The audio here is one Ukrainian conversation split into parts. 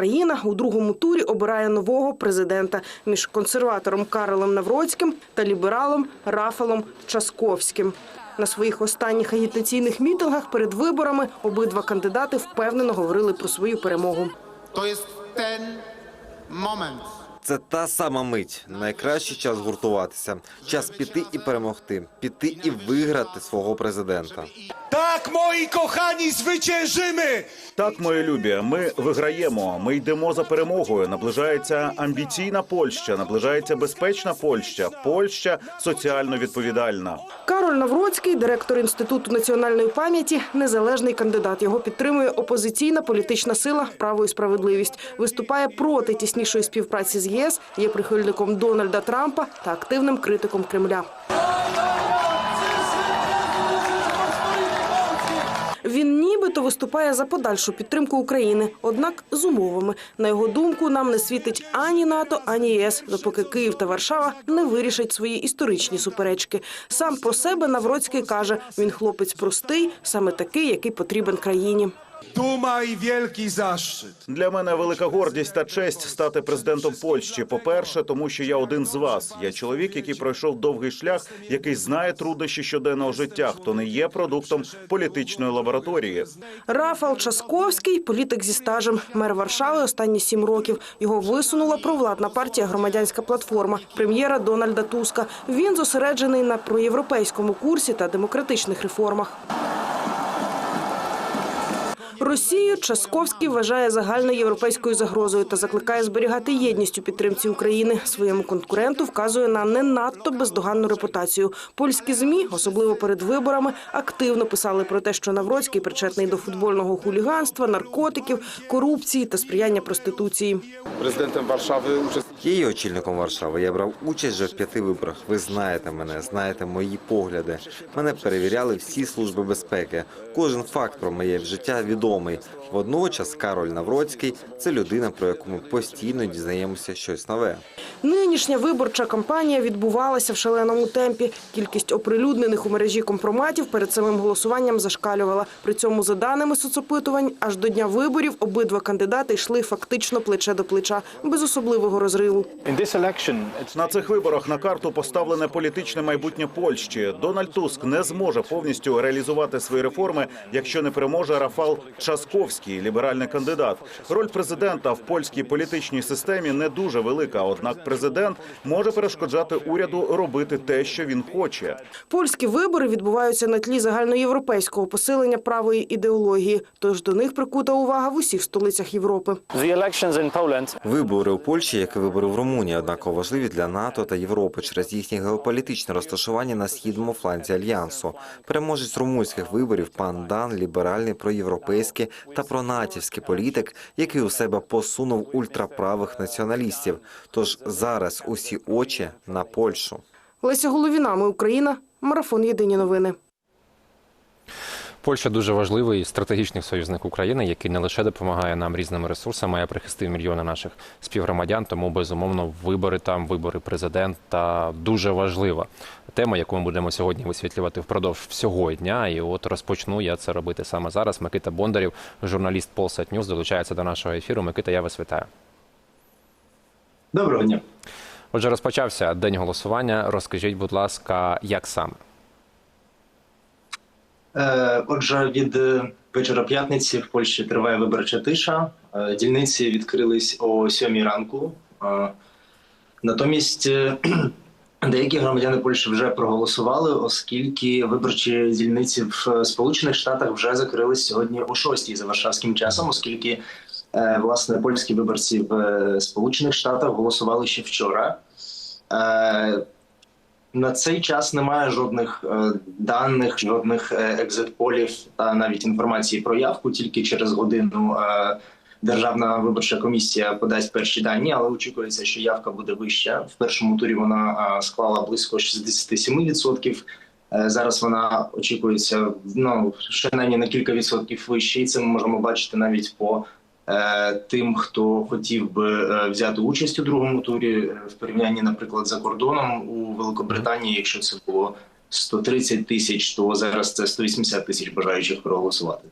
країна у другому турі обирає нового президента між консерватором Карлом Навроцьким та лібералом Рафалом Часковським. На своїх останніх агітаційних мітингах перед виборами обидва кандидати впевнено говорили про свою перемогу. То є moment. Це та сама мить. Найкращий час гуртуватися. Час піти і перемогти, піти і виграти свого президента. Tak, moi kochani, zwyciężymy! Так, мої любі, ми виграємо. Ми йдемо за перемогою. Наближається амбіційна Польща, наближається безпечна Польща, Польща соціально відповідальна. Кароль Навроцький, директор інституту національної пам'яті, незалежний кандидат. Його підтримує опозиційна політична сила Право і справедливість. Виступає проти тіснішої співпраці з ЄС, є прихильником Дональда Трампа та активним критиком Кремля. Він нібито виступає за подальшу підтримку України, однак з умовами. На його думку, нам не світить ані НАТО, ані ЄС, допоки Київ та Варшава не вирішать свої історичні суперечки. Сам про себе Навроцький каже: він хлопець простий, саме такий, який потрібен країні. Duma i wielki zaszczyt. Для мене велика гордість та честь стати президентом Польщі. По-перше, тому що я один з вас. Я чоловік, який пройшов довгий шлях, який знає труднощі щоденного життя, хто не є продуктом політичної лабораторії. Рафал Часковський політик зі стажем. Мер Варшави останні сім років. Його висунула провладна партія Громадянська платформа прем'єра Дональда Туска. Він зосереджений на проєвропейському курсі та демократичних реформах. Росію Часковський вважає загальноєвропейською загрозою та закликає зберігати єдність у підтримці України. Своєму конкуренту вказує на не надто бездоганну репутацію. Польські змі, особливо перед виборами, активно писали про те, що Навроцький причетний до футбольного хуліганства, наркотиків, корупції та сприяння проституції. Warszawy uczestniczy Я є очільником Варшави. Я брав участь вже в п'яти виборах. Ви знаєте мене, знаєте мої погляди. Мене перевіряли всі служби безпеки. Кожен факт про моє життя відомий. Водночас Кароль Навроцький це людина, про яку ми постійно дізнаємося щось нове. Нинішня виборча кампанія відбувалася в шаленому темпі. Кількість оприлюднених у мережі компроматів перед самим голосуванням зашкалювала. При цьому, за даними соцопитувань, аж до дня виборів обидва кандидати йшли фактично плече до плеча, без особливого розриву. На цих виборах на карту поставлене політичне майбутнє Польщі. Дональд Туск не зможе повністю реалізувати свої реформи, якщо не переможе Рафал Часковський, ліберальний кандидат. Роль президента в польській політичній системі не дуже велика. Однак президент може перешкоджати уряду робити те, що він хоче. Польські вибори відбуваються на тлі загальноєвропейського посилення правої ідеології. Тож до них прикута увага в усіх столицях Європи. Вибори у Польщі, як і вибори в Румунії, однаково важливі для НАТО та Європи через їхнє геополітичне розташування на східному фланзі альянсу. Переможець румунських виборів пан Дан, ліберальний проєвропейський та пронатівський політик, який у себе посунув ультраправих націоналістів. Тож зараз усі очі на Польщу. Леся Головіна, ми Україна. Марафон Єдині новини. Польща дуже важливий стратегічний союзник України, який не лише допомагає нам різними ресурсами, а прихистив мільйони наших співгромадян. Тому безумовно вибори там, вибори президента дуже важлива тема, яку ми будемо сьогодні висвітлювати впродовж всього дня. І от розпочну я це робити саме зараз. Микита Бондарів, журналіст Полсат Ньюз, долучається до нашого ефіру. Микита, я вас вітаю. Доброго дня. Отже, розпочався день голосування. Розкажіть, будь ласка, як саме? Е, Отже, від е, вечора п'ятниці в Польщі триває виборча тиша. Е, Дільниці відкрились о сьомій ранку. Натомість деякі громадяни Польщі вже проголосували, оскільки виборчі дільниці в Сполучених Штатах вже закрились сьогодні о шостій за варшавським часом, оскільки власне польські виборці в Сполучених Штатах голосували ще вчора. На цей час немає жодних е, даних, жодних е, екзит-полів та навіть інформації про явку. Тільки через годину е, Державна виборча комісія подасть перші дані, але очікується, що явка буде вища. В першому турі вона е, склала близько 67%. Е, Зараз вона очікується ну принаймні на кілька відсотків вище, і це ми можемо бачити навіть по тим, хто хотів би е, взяти участь у другому турі е, в порівнянні, наприклад, за кордоном у Великобританії, якщо це було 130 тисяч, то зараз це 180 тисяч бажаючих проголосувати.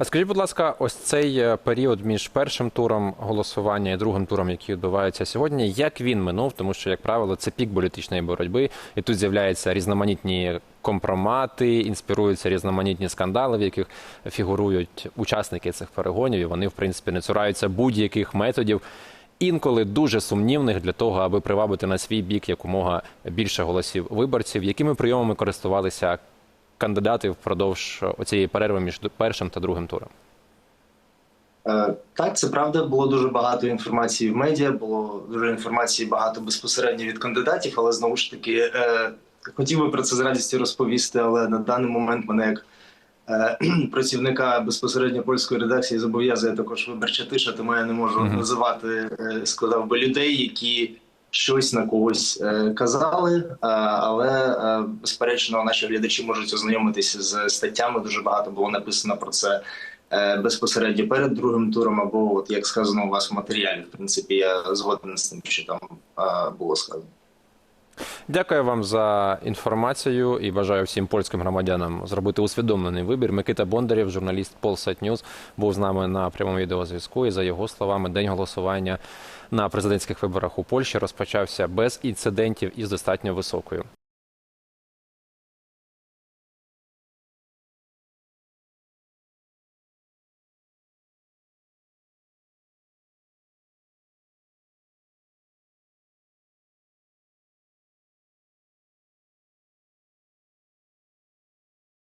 А скажіть, будь ласка, ось цей е, період між першим туром голосування і другим туром, який відбувається сьогодні, як він минув? Тому що, як правило, це пік політичної боротьби, і тут з'являються різноманітні компромати, інспіруються різноманітні скандали, в яких фігурують учасники цих перегонів. І вони, в принципі, не цураються будь-яких методів. Інколи дуже сумнівних для того, аби привабити на свій бік якомога більше голосів виборців, якими прийомами користувалися кандидати впродовж оцієї перерви між першим та другим туром. Е, Так, це правда. Було дуже багато інформації в медіа, було дуже інформації багато безпосередньо від кандидатів, але знову ж таки е, хотів би про це з радістю розповісти, але на даний момент мене як е, працівника безпосередньо польської редакції зобов'язує також виборча тиша, тому я не можу називати сказав би людей, які щось на когось е, казали. Е, але е, безперечно, наші глядачі можуть ознайомитися з статтями. Дуже багато було написано про це безпосередньо перед другим туром, або от як сказано у вас в матеріалі. В принципі, я згоден з тим, що там було сказано. Дякую вам за інформацію і бажаю всім польським громадянам зробити усвідомлений вибір. Микита Бондарєв, журналіст Polsat News, був з нами на прямому відеозв'язку. І за його словами, день голосування на президентських виборах у Польщі розпочався без інцидентів і з достатньо високою